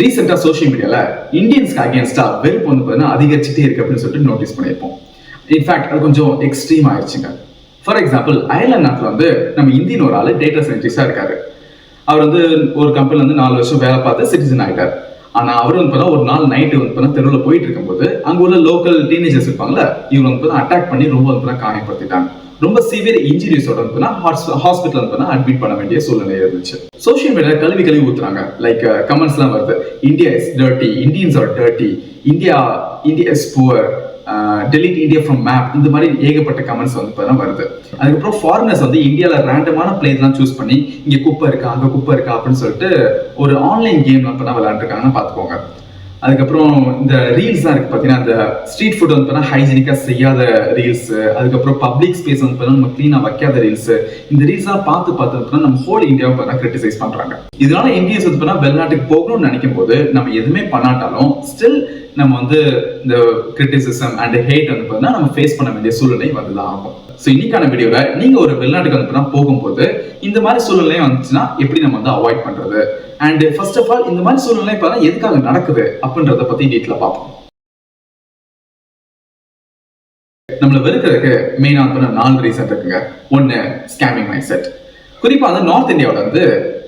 ரீசெண்டாக சோஷியல் மீடியாவில் இந்தியன்ஸ்க்கு அகேன்ஸ்டாக வெறுப்பு வந்து பார்த்தீங்கன்னா அதிகரிச்சுட்டே இருக்கு அப்படின்னு சொல்லிட்டு நோட்டீஸ் பண்ணியிருப்போம். இன்ஃபேக்ட் அது கொஞ்சம் எக்ஸ்ட்ரீம் ஆயிடுச்சுங்க. ஃபார் எக்ஸாம்பிள் அயர்லாந்து நாட்டில் வந்து நம்ம இந்தியன் ஒரு ஆள் டேட்டா சயின்டிஸ்டாக இருக்காரு. அவர் வந்து ஒரு கம்பெனியில் வந்து நாலு வருஷம் வேலை பார்த்து சிட்டிசன் ஆயிட்டார். ஆனால் அவர் வந்து பார்த்தா ஒரு நாள் நைட்டு வந்து பார்த்தா தெருவில் போயிட்டு இருக்கும்போது அங்கே உள்ள லோக்கல் டீனேஜர்ஸ் இருப்பாங்கல்ல இவர் வந்து பார்த்தா அட்டாக் பண்ணி ரொம்ப வந்து பார்த்தா காயப்படுத்திட்டாங்க ரொம்ப சிவியர் இன்ஜுரிஸோட வந்து ஹாஸ்பிட்டல் வந்து அட்மிட் பண்ண வேண்டிய சூழ்நிலை இருந்துச்சு. சோஷியல் மீடியா கல்வி கல்வி ஊத்துறாங்க. லைக் கமெண்ட்ஸ் uh, எல்லாம் வருது. India is dirty Indians are dirty India India is poor delete India from map இந்த மாதிரி ஏகப்பட்ட கமெண்ட்ஸ் வந்து பார்த்தா வருது. அதுக்கப்புறம் ஃபாரினர்ஸ் வந்து இந்தியாவில் ரேண்டமான பிளேஸ்லாம் சூஸ் பண்ணி இங்கே குப்பை இருக்கா? அங்கே குப்பை இருக்கா? அப்படின்னு சொல்லிட்டு ஒரு ஆன்லைன் கேம்லாம் இப்போ தான் விளையாண்டுருக்காங்கன்னு பார்த்துக்கோங்க. அதுக்கப்புறம் இந்த ரீல்ஸ் தான் இருக்கு பார்த்தீங்கன்னா அந்த ஸ்ட்ரீட் ஃபுட் வந்து பார்த்தா ஹைஜீனிக்காக செய்யாத ரீல்ஸ் அதுக்கப்புறம் பப்ளிக் ஸ்பேஸ் வந்து பார்த்தீங்கன்னா நம்ம க்ளீனாக வைக்காத ரீல்ஸ் இந்த ரீல்ஸ்லாம் பார்த்து பார்த்து வந்து நம்ம ஹோல் இந்தியாவை பார்த்தா கிரிட்டிசைஸ் பண்ணுறாங்க இதனால இந்தியன்ஸ் வந்து பார்த்தா வெளிநாட்டுக்கு போகணும்னு நினைக்கும் போது நம்ம எதுவுமே பண்ணாட்டாலும் ஸ்டில் நம்ம வந்து இந்த கிரிட்டிசிசம் அண்ட் ஹேட் வந்து பார்த்தீங்கன்னா நம்ம ஃபேஸ் பண்ண வேண்டிய சூழ்நிலை வந்து தான் ஆகும். ஸோ இன்னைக்கான வீடியோவில் நீங்க ஒரு வெளிநாட்டுக்கு வந்து போகும்போது இந்த மாதிரி சூழ்நிலையும் வந்துச்சுன்னா எப்படி நம்ம வந்து அவாய்ட் பண்றது? அண்ட் ஃபர்ஸ்ட் ஆஃப் ஆல் இந்த மாதிரி சூழ்நிலை இப்போ எதுக்காக நடக்குது அப்படின்றத பத்தி டீட்டெயிலாக பார்ப்போம். நம்மளை வெறுக்கிறதுக்கு மெயினாக பண்ண நாலு ரீசன் இருக்குங்க. ஒன்று ஸ்கேமிங் மைண்ட் செட் குறிப்பாக வந்து நார்த் இந்தியாவில் வந்து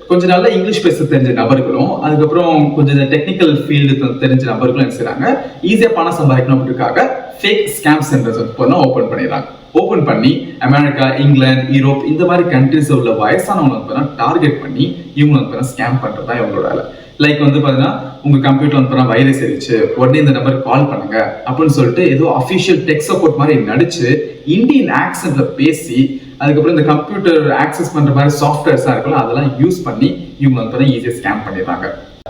கொஞ்சம் நல்ல இங்கிலீஷ் பேச தெரிஞ்ச நபர்களும் அதுக்கப்புறம் கொஞ்சம் டெக்னிக்கல் ஃபீல்டு தெரிஞ்ச நபர்களும் என்ன செய்றாங்க? ஈஸியாக பணம் சம்பாதிக்கணும் அப்படிக்காக ஃபேக் ஸ்கேம் சென்டர்ஸ் வந்து ஓப்பன் பண்ணிடுறாங்க. ஓப்பன் பண்ணி அமெரிக்கா இங்கிலாந்து யூரோப் இந்த மாதிரி கண்ட்ரிஸ் உள்ள வயசானவங்களுக்கு வந்து டார்கெட் பண்ணி இவங்க வந்து ஸ்கேம் பண்ணுறது தான் இவங்களோட வேலை. லைக் வந்து பாத்தீங்கன்னா உங்க கம்ப்யூட்டர் வந்து பார்த்தா வைரஸ் இருந்துச்சு உடனே இந்த நம்பருக்கு கால் பண்ணுங்க. அப்படின்னு சொல்லிட்டு ஏதோ அஃபிஷியல் டெக் சப்போர்ட் மாதிரி நடிச்சு இந்தியன் ஆக்சன்ட்ல பேசி அதுக்கப்புறம் இந்த கம்ப்யூட்டர் ஆக்சஸ் பண்ற மாதிரி சாஃப்ட்வேர்ஸாக இருக்குல்ல அதெல்லாம் யூஸ் பண்ணி இவங்க வந்து ஈஸியாக ஸ்கேம் பண்ணிடுறாங்க.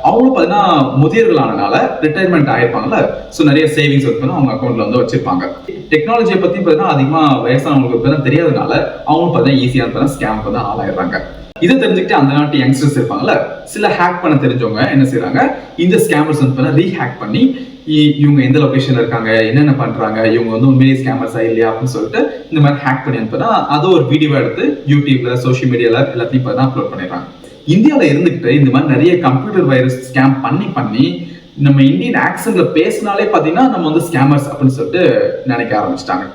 அவங்களும் பார்த்தீங்கன்னா முதியவர்களானனால ரிட்டையர்மெண்ட் ஆயிருப்பாங்கல்ல ஸோ நிறைய சேவிங்ஸ் வந்து அவங்க அக்கௌண்ட்ல வந்து வச்சிருப்பாங்க. டெக்னாலஜியை பத்தி பார்த்தீங்கன்னா அதிகமாக வயசானவங்களுக்கு தான் தெரியாதனால அவங்களும் பார்த்தா ஈஸியாக பார்த்தா ஸ்கேம் தான் ஆளாயிடுறாங்க. இதை தெரிஞ்சுக்கிட்டு அந்த நாட்டு யங்ஸ்டர்ஸ் இருப்பாங்கல்ல சில ஹேக் பண்ண தெரிஞ்சவங்க என்ன செய்யறாங்க இந்த ஸ்கேமர்ஸ் வந்து பார்த்தீங்கன்னா ரீஹேக் பண்ணி இவங்க எந்த லொகேஷன்ல இருக்காங்க என்னென்ன பண்றாங்க இவங்க வந்து உண்மையிலேயே ஸ்கேமர்ஸா இல்லையா அப்படின்னு சொல்லிட்டு இந்த மாதிரி ஹேக் பண்ணி அனுப்புனா அதை ஒரு வீடியோ எடுத்து யூடியூப்ல சோஷியல் மீடியால எல்லாத்தையும் இப்போ தான் அப்லோட் பண்ணிடுறாங்க. இந்தியாவில் இருந்துகிட்டு இந்த மாதிரி நிறைய கம்ப்யூட்டர் வைரஸ் ஸ்கேம் பண்ணி பண்ணி நம்ம இந்தியன் ஆக்சன்ட்ல பேசினாலே பார்த்தீங்கன்னா நம்ம வந்து ஸ்கேமர்ஸ் அப்படின்னு சொல்லிட்டு நினைக்க ஆரம்பிச்சிட்டாங்க.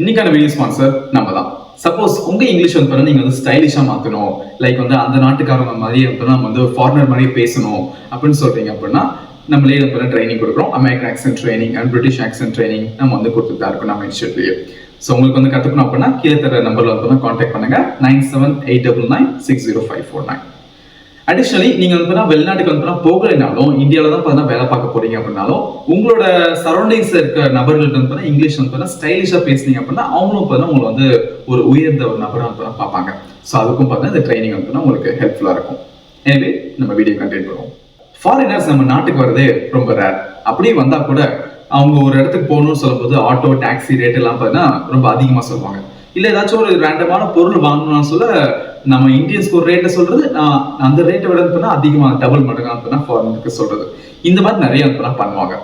இன்னைக்கான வீடியோ ஸ்பான்சர் நம்ம தான் சப்போஸ் உங்க இங்கிலீஷ் வந்து பார்த்தா நீங்க வந்து ஸ்டைலிஷா மாத்தணும். லைக் வந்து அந்த நாட்டுக்காரங்க மாதிரி வந்து நம்ம வந்து ஃபாரினர் மாதிரி பேசணும் அப்படின்னு சொல்றீங்க அப்படின்னா நம்மளே வந்து ட்ரைனிங் கொடுக்குறோம். American accent training and British accent training நம்ம வந்து கொடுத்துட்டு தான் இருக்கோம் நம்ம இன்ஸ்டியூட்லயே ஸோ உங்களுக்கு வந்து கற்றுக்கணும் அப்படின்னா கீழே தர நம்பர்ல வந்து கான்டாக்ட் பண்ணுங்க. Nine seven eight double nine six zero five four nine additionally நீங்க வந்து வெளிநாட்டுக்கு வந்து போகலைனாலும் இந்தியாவில தான் பார்த்தா வேலை பார்க்க போறீங்க அப்படின்னாலும் உங்களோட சரௌண்டிங்ஸ் இருக்க நபர்கள்ட்ட வந்து இங்கிலீஷ் வந்து பார்த்தா ஸ்டைலிஷா பேசுனீங்க அப்படின்னா அவங்களும் பார்த்தா உங்களை வந்து ஒரு உயர்ந்த ஒரு நபராக வந்து பார்ப்பாங்க. ஸோ அதுக்கும் பார்த்தா இந்த ட்ரைனிங் வந்து உங்களுக்கு ஹெல்ப்ஃபுல்லா இருக்கும். எனவே நம்ம வீடியோ கண்டென்ட் பண்ணுவோம். ஃபாரினர்ஸ் நம்ம நாட்டுக்கு வரதே ரொம்ப ரேர் அப்படியே வந்தா கூட அவங்க ஒரு இடத்துக்கு போகணும்னு சொல்லும்போது ஆட்டோ டாக்ஸி ரேட் எல்லாம் பார்த்தீங்கன்னா ரொம்ப அதிகமாக சொல்லுவாங்க. இல்லை ஏதாச்சும் ஒரு ரேண்டமான பொருள் வாங்கணும்னு சொல்ல நம்ம இந்தியன்ஸ்க்கு ஒரு ரேட்டை சொல்றது நான் அந்த ரேட்டை விட வந்து அதிகமாக டபுள் மடங்கு வந்து ஃபாரினுக்கு சொல்றது. இந்த மாதிரி நிறைய வந்து பண்ணுவாங்க.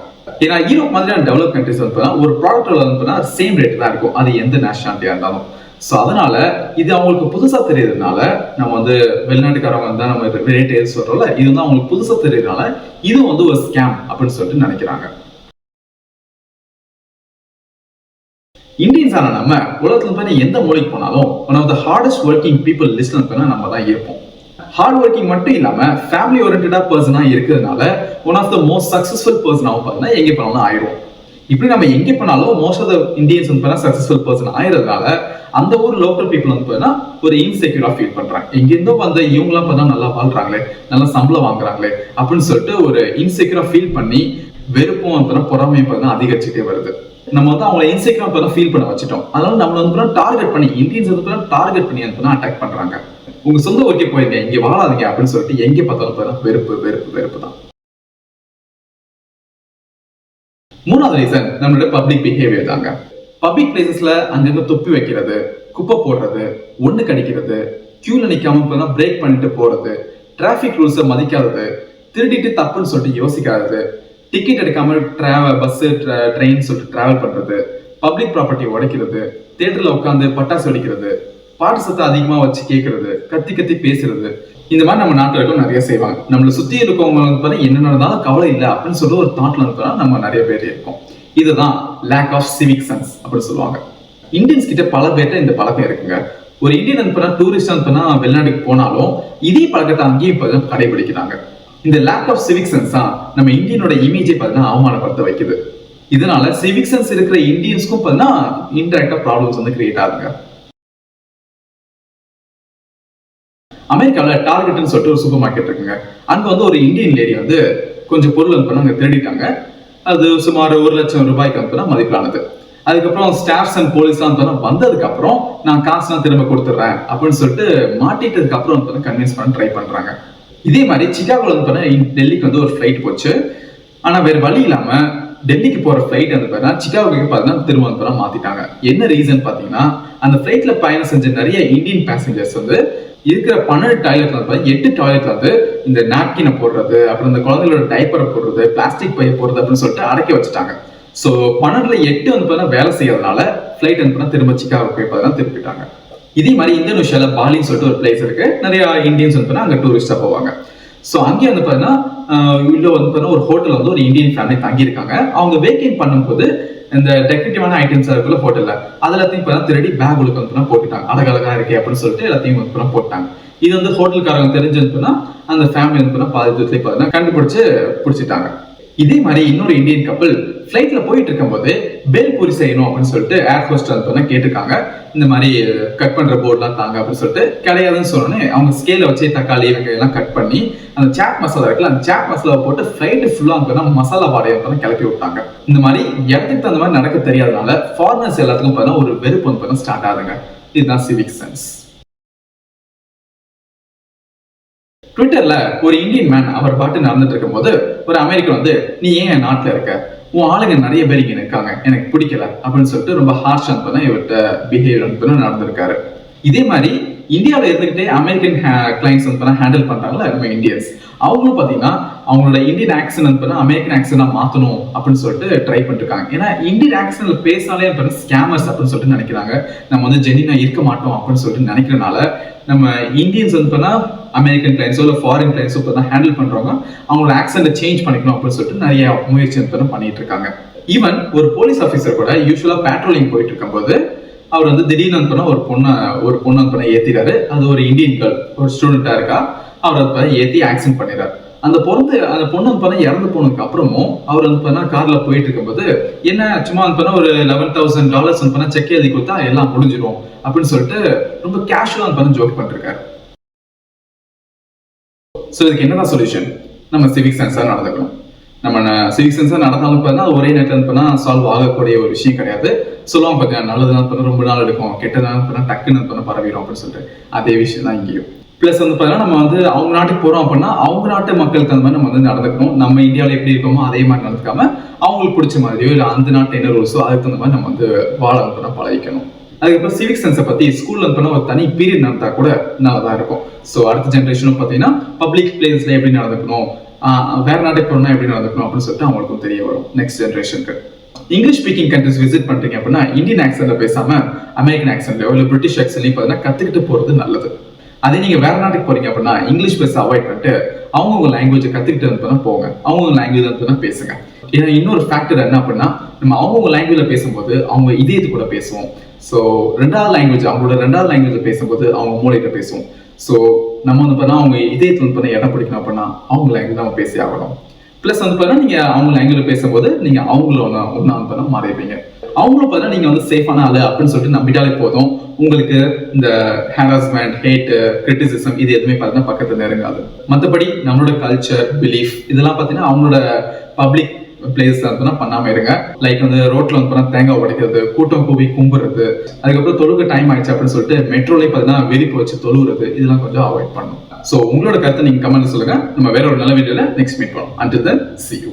ஏன்னா யூரோப் மாதிரியான டெவலப் கண்ட்ரிஸ் வந்து ஒரு ப்ராடக்ட் அனுப்புனா சேம் ரேட் தான் இருக்கும். அது எந்த நேஷனாலிட்டியா இருந்தாலும். ஸோ அதனால இது அவங்களுக்கு புதுசாக தெரியறதுனால நம்ம வந்து வெளிநாட்டுக்காரங்க வந்து நம்ம ரேட் எது சொல்றோம்ல இது வந்து அவங்களுக்கு புதுசாக தெரியறதுனால இது வந்து ஒரு ஸ்கேம் அப்படின்னு சொல்லிட்டு நினைக்கிறாங்க. இந்தியன்ஸ் நம்ம உலகத்துல போய் எந்த மூலைக்கு போனாலும் one of the hardest working people லிஸ்ட்ல போனா நம்ம தான் இருப்போம். ஹார்ட் ஒர்க்கிங் மட்டும் இல்லாம ஃபேமிலி ஓரியன்டா பர்சனா இருக்கிறதுனால one of the most successful ஆகும் பார்த்தீங்கன்னா எங்கே போனாலும் ஆயிடும் இப்படி நம்ம எங்கே போனாலும் மோஸ்ட் ஆஃப் த இந்தியன்ஸ் வந்து பார்த்தா சக்சஸ்ஃபுல் பர்சன் ஆயிரதுனால அந்த ஊர் லோக்கல் பீப்புள் வந்து பார்த்தீங்கன்னா ஒரு இன்செக்யூரா ஃபீல் பண்றாங்க. எங்கேருந்தோ வந்த இவங்களாம் பார்த்தா நல்லா வாழ்றாங்களே நல்லா சம்பளம் வாங்குறாங்களே அப்படின்னு சொல்லிட்டு ஒரு இன்செக்யூரா ஃபீல் பண்ணி வெறுப்பும் வந்து பொறாமையும் பார்த்தா அதிகரிச்சுட்டே வருது. நம்ம வந்து அவங்களை இன்செக்யூரா பார்த்தா ஃபீல் பண்ண வச்சுட்டோம். அதனால நம்ம வந்து டார்கெட் பண்ணி இந்தியன்ஸ் வந்து டார்கெட் பண்ணி வந்து அட்டாக் பண்றாங்க. உங்க சொந்த ஊருக்கே போயிருங்க. இங்க வாழாதீங்க அப்படின்னு சொல்லிட்டு எங்க பார்த்தாலும் வெறுப்பு வெறுப்பு வெறுப்பு தான். மூணாவது ரீசன் நம்மளோட பப்ளிக் பிஹேவியர் தாங்க. பப்ளிக் பிளேசஸ்ல அங்கங்க தொப்பி வைக்கிறது குப்பை போடுறது ஒண்ணு கடிக்கிறது கியூல நிக்காம பிரேக் பண்ணிட்டு போறது டிராஃபிக் ரூல்ஸை மதிக்காதது திருடிட்டு தப்புன்னு சொல்லிட்டு யோசிக்காதது டிக்கெட் எடுக்காமல் ட்ராவல் பஸ் ட்ரெயின் சொல்லிட்டு ட்ராவல் பண்றது பப்ளிக் ப்ராப்பர்ட்டி உடைக்கிறது தேட்டர்ல உட்காந்து பட்டாசு வெடிக்கிறது பாட்டு சத்தம் அதிகமா வச்சு கேட்கறது கத்தி கத்தி பேசுறது இந்த மாதிரி நம்ம நாட்டில் இருக்கோம் நிறைய செய்வாங்க. நம்மளை சுத்தி இருக்கவங்க பார்த்தா என்ன நடந்தாலும் கவலை இல்லை அப்படின்னு சொல்லி ஒரு தாட்ல வந்து நம்ம நிறைய பேர் இருக்கோம். இதுதான் லேக் ஆஃப் சிவிக் சென்ஸ் அப்படின்னு சொல்லுவாங்க. இந்தியன்ஸ் கிட்ட பல பேர்ட்ட இந்த பழக்கம் இருக்குங்க. ஒரு இந்தியன் அனுப்புனா டூரிஸ்ட் அனுப்புனா வெளிநாட்டுக்கு போனாலும் இதே பழக்கத்தை அங்கேயும் இப்போ கடைபிடிக்கிறாங்க. இந்த லேக் ஆஃப் சிவிக் சென்ஸ் தான் நம்ம இந்தியனோட இமேஜை பார்த்தீங்கன்னா அவமானப்படுத்த வைக்குது. இதனால சிவிக் சென்ஸ் இருக்கிற இந்தியன்ஸ்க்கும் பார்த்தீங்கன்னா இன்டெரக்டா ப்ராப்ளம்ஸ் வந்து கிரியேட் ஆகுங்க அமெரிக்காவில் டார்கெட்னு சொல்லிட்டு ஒரு சூப்பர் மார்க்கெட் இருக்குங்க. அங்க வந்து ஒரு இந்தியன் லேடி வந்து கொஞ்சம் பொருள் அனுப்பினா அங்கே திருடிட்டாங்க. அது சுமார் ஒரு லட்சம் ரூபாய்க்கு அனுப்பினா மதிப்பிலானது. அதுக்கப்புறம் ஸ்டாஃப்ஸ் அண்ட் போலீஸ்லாம் வந்து வந்ததுக்கு அப்புறம் நான் காசுலாம் திரும்ப கொடுத்துட்றேன் அப்படின்னு சொல்லிட்டு மாட்டிட்டதுக்கு அப்புறம் வந்து கன்வின்ஸ் பண்ண ட்ரை பண்றாங்க. இதே மாதிரி சிக்காகோல வந்து பார்த்தீங்கன்னா டெல்லிக்கு வந்து ஒரு ஃப்ளைட் போச்சு. ஆனால் வேறு வழி இல்லாமல் டெல்லிக்கு போகிற ஃப்ளைட் வந்து பார்த்தீங்கன்னா சிக்காகோக்கு பார்த்தீங்கன்னா திருவனந்தபுரம் மாற்றிட்டாங்க என்ன ரீசன் பார்த்தீங்கன்னா அந்த ஃப்ளைட்டில் பயணம் செஞ்ச நிறைய இந்தியன் பேசஞ்சர்ஸ் வந்து இருக்கிற பன்னெண்டு டாய்லெட்ல வந்து எட்டு டாய்லெட்ல வந்து இந்த நாப்கினை போடுறது அப்புறம் இந்த குழந்தைகளோட டைப்பரை போடுறது பிளாஸ்டிக் பைய போடுறது அப்படின்னு சொல்லிட்டு அடக்கி வச்சுட்டாங்க. ஸோ பன்னெண்டுல எட்டு வந்து பார்த்தீங்கன்னா வேலை செய்யறதுனால ஃப்ளைட் வந்து திரும்ப சிக்காகோ போய் பார்த்தீங்கன்னா திருப்பிட்டாங்க. இதே மாதிரி இந்தோனேஷியால பாலின்னு சொல்லிட்டு ஒரு பிளேஸ் இருக்கு. நிறைய இந்தியன்ஸ் வந்து பார்த்தீங்கன்னா அங்கே டூரிஸ்டா போவாங்க. ஸோ அங்கேயே வந்து பார்த்தீங்கன்னா உள்ள வந்து பார்த்தீங்கன்னா ஒரு ஹோட்டல் வந்து ஒரு இந்தியன் ஃபேமிலி தங்கியிருக்காங்க. அவங்க வேக்கேட் பண்ணும்போது இந்த டெக்கரேட்டிவான ஐட்டம்ஸ் இருக்குல்ல ஹோட்டல்ல அது எல்லாத்தையும் இப்போ திருடி பேக் உள்ள வந்து போட்டுட்டாங்க. அழகழகா இருக்கே அப்படின்னு சொல்லிட்டு எல்லாத்தையும் வந்து போட்டாங்க. இது வந்து ஹோட்டல்காரங்க தெரிஞ்சிருந்துன்னா அந்த ஃபேமிலி வந்து பாதி பார்த்தீங்கன்னா கண்டுபிடிச்சு பிடிச்சிட்டாங்க. இதே மாதிரி இன்னொரு இந்தியன் கப்பல் ஃப்ளைட்ல போயிட்டு இருக்கும்போது பெல் பூரி செய்யணும் அப்படின்னு சொல்லிட்டு ஏர் ஹோஸ்டல் வந்து கேட்டிருக்காங்க. இந்த மாதிரி கட் பண்ற போர்ட்லாம் தாங்க அப்படின்னு சொல்லிட்டு கிடையாதுன்னு சொன்னோன்னே அவங்க ஸ்கேல வச்சு தக்காளி வெங்காயம் எல்லாம் கட் பண்ணி அந்த சாட் மசாலா இருக்குல்ல அந்த சாட் மசாலா போட்டு ஃப்ளைட் ஃபுல்லா தான் மசாலா வாடையை வந்து கிளப்பி விட்டாங்க. இந்த மாதிரி இடத்துக்கு தகுந்த மாதிரி நடக்க தெரியாதனால ஃபாரினர்ஸ் எல்லாத்துக்கும் பார்த்தீங்கன்னா ஒரு வெறுப்பு வந்து ஸ்டார்ட் ஆகுதுங்க. இதுதான் சிவிக் சென்ஸ் ட்விட்டர்ல ஒரு இந்தியன் மேன் அவர் பாட்டு நடந்துட்டு இருக்கும்போது ஒரு அமெரிக்கன் வந்து நீ ஏன் என் நாட்டுல இருக்க? உன் ஆளுங்க நிறைய பேர் இங்க இருக்காங்க எனக்கு பிடிக்கல. அப்படின்னு சொல்லிட்டு ரொம்ப ஹார்ஷ் அனுப்பின இவர்கிட்ட பிஹேவியர் அனுப்பின நடந்திருக்காரு. இதே மாதிரி இந்தியாவில் இருந்துகிட்டே அமெரிக்கன் கிளைண்ட்ஸ் வந்து ஹேண்டில் பண்றாங்கல்ல நம்ம இந்தியன்ஸ் அவங்களும் பார்த்தீங்கன்னா அவங்களோட இந்தியன் ஆக்சன் வந்து அமெரிக்கன் ஆக்சனா மாற்றணும் அப்படின்னு சொல்லிட்டு ட்ரை பண்ணிருக்காங்க. ஏன்னா இந்தியன் ஆக்சன்ல பேசினாலே ஸ்கேமர்ஸ் அப்படின்னு சொல்லிட்டு நினைக்கிறாங்க. நம்ம வந்து ஜெனினா இருக்க மாட்டோம் அப்படின்னு சொல்லிட்டு நினைக்கிறனால நம்ம இந்தியன்ஸ் வந்து அமெரிக்கன் கிளைண்ட்ஸோ இல்லை ஃபாரின் கிளைண்ட்ஸோ இப்போ ஹேண்டில் பண்ணுறவங்க அவங்களோட ஆக்சன்ட்டை சேஞ்ச் பண்ணிக்கணும் அப்படின்னு சொல்லிட்டு நிறைய முயற்சி வந்து பண்ணிட்டு இருக்காங்க. ஈவன் ஒரு போலீஸ் ஆஃபீஸர் கூட யூஸ்வலாக பேட்ரோலிங் போயிட்டு இருக்கும்போது அவர் வந்து திடீர்னு பண்ண ஒரு பொண்ணை ஒரு பொண்ணு பண்ண ஏத்திறாரு அது ஒரு இந்தியன் கேர்ள் ஒரு ஸ்டூடெண்டா இருக்கா? அவர் அது பண்ண ஏத்தி ஆக்சிடென்ட் பண்ணிடுறாரு. அந்த பிறந்து அந்த பொண்ணு வந்து பண்ண இறந்து போனதுக்கு அப்புறமும் அவர் வந்து பண்ணா கார்ல போயிட்டு இருக்கும்போது என்ன சும்மா வந்து பண்ணா ஒரு லெவன் தௌசண்ட் டாலர்ஸ் வந்து பண்ணா செக் எழுதி கொடுத்தா எல்லாம் முடிஞ்சிடும் அப்படின்னு சொல்லிட்டு ரொம்ப கேஷுவலா வந்து பண்ண ஜோக் பண்ணிருக்காரு ஸோ இதுக்கு என்னதான் சொல்யூஷன் நம்ம சிவிக் சென்ஸாக நடந்துக்கணும். நம்ம சிவிக் சென்ஸாக நடந்தாலும் பார்த்தா ஒரே நேரத்தில் பண்ணால் சால்வ் ஆகக்கூடிய ஒரு விஷயம் கிடையாது. சொல்லுவாங்க பார்த்தீங்கன்னா நல்லதுதான் பண்ண ரொம்ப நாள் எடுக்கும். கெட்டதான் பண்ண டக்குன்னு பண்ண பரவிடும் அப்படின்னு சொல்லிட்டு. அதே விஷயம் தான் இங்கேயும். ப்ளஸ் வந்து பார்த்தீங்கன்னா நம்ம வந்து அவங்க நாட்டுக்கு போகிறோம் அப்படின்னா அவங்க நாட்டு மக்களுக்கு அந்த மாதிரி நம்ம வந்து நடந்துக்கணும். நம்ம இந்தியாவில் எப்படி இருக்கோமோ அதே மாதிரி நடந்துக்காம அவங்களுக்கு பிடிச்ச மாதிரியோ இல்லை அந்த நாட்டு என்ன ரூல்ஸோ அதுக்கு தகுந்த மாதிரி நம்ம வந்து வாழ பழகிக்கணும். அதுக்கப்புறம் சிவிக் சென்ஸை பற்றி ஸ்கூலில் வந்து ஒரு தனி பீரியட் நடந்தா கூட நல்லா தான் இருக்கும். ஸோ அடுத்த ஜென்ரேஷனும் பார்த்தீங்கன்னா பப்ளிக் பிளேஸில் எப்படி நடந்துக்கணும்? வேற நாட்டுக்கு போகணும்னா எப்படி நடந்துக்கணும்? அப்படின்னு சொல்லிட்டு அவங்களுக்கும் தெரிய வரும் நெக்ஸ்ட் ஜென்ரேஷனுக்கு இங்கிலீஷ் ஸ்பீக்கிங் கண்ட்ரிஸ் விசிட் பண்றீங்க அப்படின்னா இந்தியன் ஆக்சன்ல பேசாம அமெரிக்கன் ஆக்சன்லயோ இல்லை பிரிட்டிஷ் ஆக்சன்லயும் பார்த்தீங்கன்னா கத்துக்கிட்டு போறது நல்லது. அதே நீங்க வேற நாட்டுக்கு போறீங்க அப்படின்னா இங்கிலீஷ் பேச அவாய்ட் பண்ணிட்டு அவங்கவுங்க லாங்குவேஜ் கத்துக்கிட்டு வந்து போங்க. அவங்க லாங்குவேஜ் வந்து பேசுங்க. ஏன்னா இன்னொரு ஃபேக்டர் என்ன அப்படின்னா நம்ம அவங்கவுங்க லாங்குவேஜ்ல பேசும்போது அவங்க இதயத்து கூட பேசுவோம். ஸோ ரெண்டாவது லாங்குவேஜ் அவங்களோட ரெண்டாவது லாங்குவேஜ் பேசும்போது அவங்க மூளைகிட்ட பேசுவோம். ஸோ நம்ம வந்து பார்த்தா அவங்க இதயத்தில் வந்து பார்த்தா இடம் பிடிக்கணும் அப்படின்னா அவங்க லாங்குவேஜ் நம்ம பேசி ஆகணும். ப்ளஸ் வந்து பார்த்தீங்கன்னா நீங்க அவங்க லாங்குவேஜ் பேசும்போது நீங்க அவங்கள ஒன்றா ஒன்றா வந்து பார்த்தா மாறிப்பீங்க அவங்களும் பார்த்தீங்கன்னா நீங்க வந்து சேஃபான ஆளு அப்படின்னு சொல்லிட்டு நம்பிட்டாலே போதும். உங்களுக்கு இந்த ஹாராஸ்மெண்ட் ஹேட்டு கிரிட்டிசிசம் இது எதுவுமே பார்த்தீங்கன்னா பக்கத்தில் நெருங்காது. மற்றபடி நம்மளோட கல்ச்சர் பிலீஃப் இதெல்லாம் பார்த்தீங்கன்னா அவங்களோட பப்ளிக் பிளேஸ் வந்து பண்ணாம இருங்க. லைக் வந்து ரோட்ல வந்து தேங்காய் உடைக்கிறது கூட்டம் கூவி கும்புறது அதுக்கப்புறம் தொழுக டைம் ஆயிடுச்சு அப்படின்னு சொல்லிட்டு மெட்ரோலே பார்த்தீங்கன்னா வெறிப்பு வச்சு தொழுகிறது இதெல்லாம் கொஞ்சம் அவாய்ட் பண்ணணும் ஸோ உங்களோட கருத்தை நீங்க கமெண்ட் சொல்லுங்க. நம்ம வேற ஒரு நல்ல வீடியோல நெக்ஸ்ட் மீட் பண்ணோம் அண்ட் தென் சி யூ